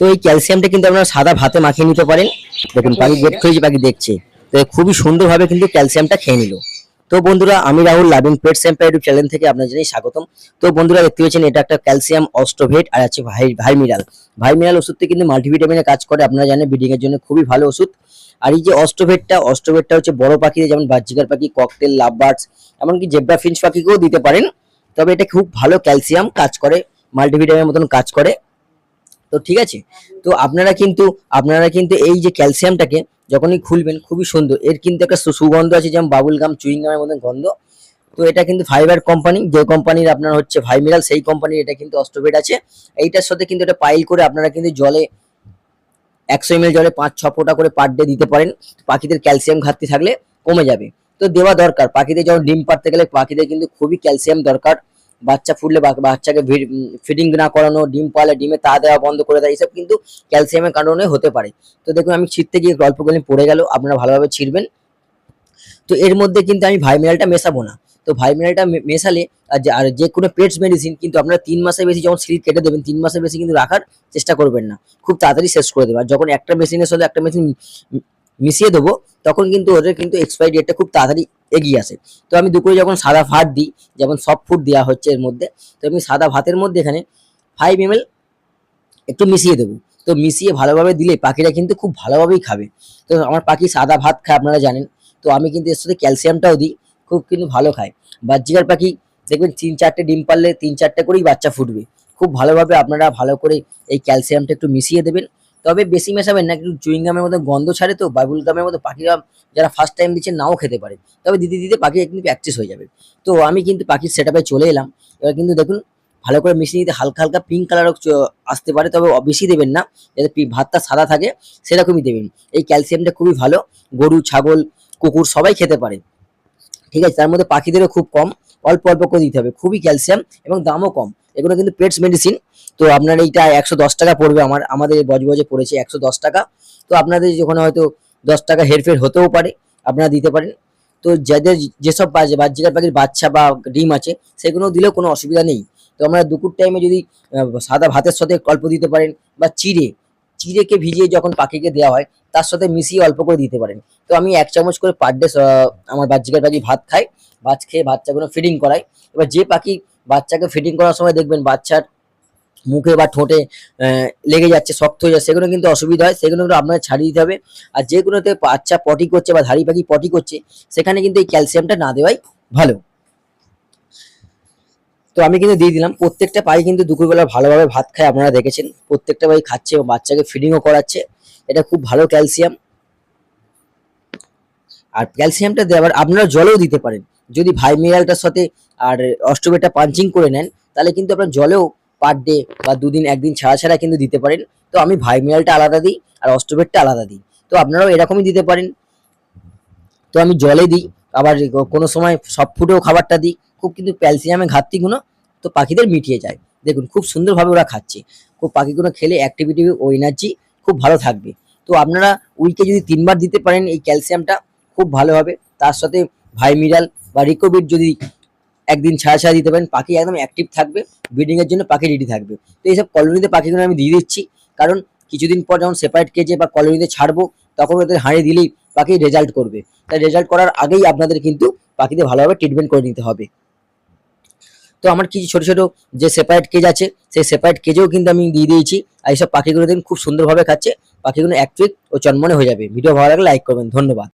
তো এই ক্যালসিয়ামটা কিন্তু আপনারা সাদা ভাতে মাখিয়ে নিতে পারেন। দেখুন পাখি গেট খুঁজে পাখি দেখছে তো খুবই সুন্দরভাবে কিন্তু ক্যালসিয়ামটা খেয়ে নিল। তো বন্ধুরা আমি রাহুল লাভিং পেট স্যাম্পা ইউটিউব চ্যানেল থেকে আপনার জানাই স্বাগতম। তো বন্ধুরা দেখতে পাচ্ছেন এটা একটা ক্যালসিয়াম অস্ট্রোভেট আর আছে ভাই ভাইমিরাল ভাইমিরাল ওষুধটা কিন্তু মাল্টিভিটামিনে কাজ করে আপনারা জানেন ব্রিডিং এর জন্য খুবই ভালো ওষুধ। আর এই যে অস্ট্রোভেটটা অস্ট্রোভেটটা হচ্ছে বড় পাখিদের যেমন বাহ্যিকার পাখি ককটেল লাভবার্ডস এমনকি জেব্রা ফিঞ্চ পাখিকেও দিতে পারেন। তবে এটা খুব ভালো ক্যালসিয়াম কাজ করে মাল্টিভিটামিনের মতন কাজ করে। তো ঠিক আছে? তো আপনারা কিন্তু আপনারা কিন্তু এই যে ক্যালসিয়ামটাকে যখনই খুলবেন, খুবই সুন্দর। এর কিন্তু একটা সুগন্ধ আছে, যেমন বাবুল গাম চুইং গামের মতন গন্ধ। তো এটা কিন্তু ফাইবার কোম্পানি যে কোম্পানির আপনার হচ্ছে ভাইমিরাল সেই কোম্পানির এটা কিন্তু অস্ট্রোবেট আছে। এইটার সাথে কিন্তু এটা পাইল করে আপনারা কিন্তু জলে একশো এমএল জলে পাঁচ, ছ ফোঁটা করে পার ডে দিতে পারেন। পাখিদের ক্যালসিয়াম ঘাটতি থাকলে কমে যাবে। তো দেওয়া দরকার। পাখিদের যখন ডিম পাড়তে গেলে পাখিদের কিন্তু খুবই ক্যালসিয়াম দরকার। বাচ্চা ফুটলে বাচ্চাকে ফিডিং না করানো, ডিম পালে ডিমে তা দেওয়া বন্ধ করে দেয় এসব কিন্তু ক্যালসিয়ামের কারণে হতে পারে। তো দেখুন, আমি ছিটতে গিয়ে গল্পগুলি পড়ে গেল, আপনারা ভালোভাবে ছিঁড়বেন। তো এর মধ্যে কিন্তু আমি ভাইমিনালটা মেশাবো না। তো ভাইমিনালটা মেশালে, আর যে- আর যে কোনো পেটস মেডিসিন কিন্তু আপনারা তিন মাসের বেশি যখন সিল কেটে দেবেন, তিন মাসের বেশি কিন্তু রাখার চেষ্টা করবেন না। খুব তাড়াতাড়ি শেষ করে দেবেন। আর যখন একটা মেশিনের সাথে একটা মেশিন মিশিয়ে দেবো, তখন কিন্তু ওদের কিন্তু এক্সপায়ারি ডেটটা খুব তাড়াতাড়ি এগিয়ে আসে। তো আমি দুপুরে যখন সাদা ভাত দিই, যেমন সফট ফুড দেওয়া হচ্ছে এর মধ্যে, তো আমি সাদা ভাতের মধ্যে এখানে ফাইভ এম একটু মিশিয়ে দেবো। তো মিশিয়ে ভালোভাবে দিলে পাখিরা কিন্তু খুব ভালোভাবেই খাবে। তো আমার পাখি সাদা ভাত খায়, আপনারা জানেন। তো আমি কিন্তু এর সাথে ক্যালসিয়ামটাও দিই, খুব কিন্তু ভালো খায়। বাহ্যিকার পাখি, দেখবেন তিন চারটে ডিম পারলে তিন চারটে করেই বাচ্চা ফুটবে। খুব ভালোভাবে আপনারা ভালো করে এই ক্যালসিয়ামটা একটু মিশিয়ে দেবেন। তবে বেশি মেশাবেন না, একটু চুইং গামের মতো গন্ধ ছাড়ে তো, বাবুল গামের মতো পাখিরা যারা ফার্স্ট টাইম দিচ্ছে নাও খেতে পারে। তবে দিতে দিতে পাখি কিন্তু প্র্যাকটিস হয়ে যাবে। তো আমি কিন্তু পাখির সেট চলে এলাম। এবার কিন্তু দেখুন, ভালো করে মিশিয়ে নিতে হালকা হালকা পিঙ্ক কালারও আসতে পারে, তবে বেশি দেবেন না। যাতে ভাতটা সাদা থাকে, সেরকমই দেবেন। এই ক্যালসিয়ামটা খুবই ভালো। গরু, ছাগল, কুকুর সবাই খেতে পারে। ঠিক আছে? তার মধ্যে পাখিদেরও খুব কম। অল্প অল্প করে দিতে হবে। খুবই ক্যালসিয়াম এবং দামও কম। এগুলো কিন্তু পেটস মেডিসিন তো আপনার এইটা একশো দশ টাকা পড়বে আমার, আমাদের বজবজে পড়েছে একশো দশ টাকা। তো আপনাদের যখন হয়তো দশ টাকা হেরফের হতেও পারে, আপনারা দিতে পারেন। তো যাদের যেসব বাহ্যিকার পাখির বাচ্চা বা ডিম আছে, সেগুলো দিলেও কোনো অসুবিধা নেই। তো আমরা দুপুর টাইমে যদি সাদা ভাতের সাথে অল্প দিতে পারেন বা চিড়ে, চিড়েকে ভিজিয়ে যখন পাখিকে দেওয়া হয়, তার সাথে মিশিয়ে অল্প করে দিতে পারেন। তো আমি এক চামচ করে পার ডে আমার বাচ্চাকে পাখি ভাত খাই, ভাত খেয়ে বাচ্চাগুলো ফিডিং করাই। এবার যে পাখি বাচ্চাকে ফিডিং করার সময় দেখবেন বাচ্চার মুখে বা ঠোঁটে লেগে যাচ্ছে, শক্ত হয়ে যাচ্ছে। সেগুলো কিন্তু অসুবিধা হয়। সেগুলো কিন্তু আপনার ছাড়িয়ে দিতে হবে। আর যেগুলোতে বাচ্চা পটি করছে বা ধাড়ি পাখি পটি করছে, সেখানে কিন্তু এই ক্যালসিয়ামটা না দেওয়াই ভালো। তো আমি কিন্তু দিয়ে দিলাম। প্রত্যেকটা পাখি কিন্তু দুপুরবেলা ভালোভাবে ভাত খায়, আপনারা দেখেছেন। প্রত্যেকটা পাখি খাচ্ছে বাচ্চাকে ফিডিংও করাচ্ছে। এটা খুব ভালো ক্যালসিয়াম আর ক্যালসিয়ামটা দেওয়ার আপনারা জলেও দিতে পারেন। যদি ভাই সাথে আর অস্ট্রোবেটটা পাঞ্চিং করে নেন, তাহলে কিন্তু আপনার জলেও পার ডে বা দুদিন, একদিন ছাড়া ছাড়া কিন্তু দিতে পারেন। তো আমি ভাই আলাদা দিই আর অস্ট্রোবেটটা আলাদা দিই। তো আপনারাও এরকমই দিতে পারেন। তো আমি জলে দিই, আবার কোনো সময় সব ফুটেও খাবারটা দিই। খুব কিন্তু ক্যালসিয়ামের ঘাটতিগুলো তো পাখিদের মিটিয়ে যায়। দেখুন, খুব সুন্দরভাবে ওরা খাচ্ছে। খুব পাখিগুলো খেলে অ্যাক্টিভিটি ও এনার্জি খুব ভালো থাকবে। তো আপনারা উইকে যদি তিনবার দিতে পারেন এই ক্যালসিয়ামটা খুব ভালো হবে। তার সাথে ভাইমিরাল বা রিকোবিট যদি একদিন ছাড়া ছাড়া দিতে পারেন, পাখি একদম অ্যাক্টিভ থাকবে ব্রিডিং এর জন্য পাখি রেডি থাকবে। তো এইসব কলোনিতে পাখিগুলো আমি দিয়ে দিচ্ছি, কারণ কিছুদিন পর যখন সেপারেট কেজে বা কলোনিতে ছাড়বো, তখন ওদের হাঁড়ি দিলেই পাখি রেজাল্ট করবে। তাই রেজাল্ট করার আগেই আপনাদের কিন্তু পাখিদের ভালোভাবে ট্রিটমেন্ট করে নিতে হবে। তো আমার কিছু ছোট ছোট যে সেপারেট কেজ আছে, সেই সেপারেট কেজেও কিন্তু আমি দিয়ে দিয়েছি। আর এইসব পাখিগুলো দেখুন খুব সুন্দরভাবে খাচ্ছে, পাখিগুলো অ্যাক্টিভ ও চনমনে হয়ে যাবে। ভিডিও ভালো লাগলে লাইক করবেন, ধন্যবাদ।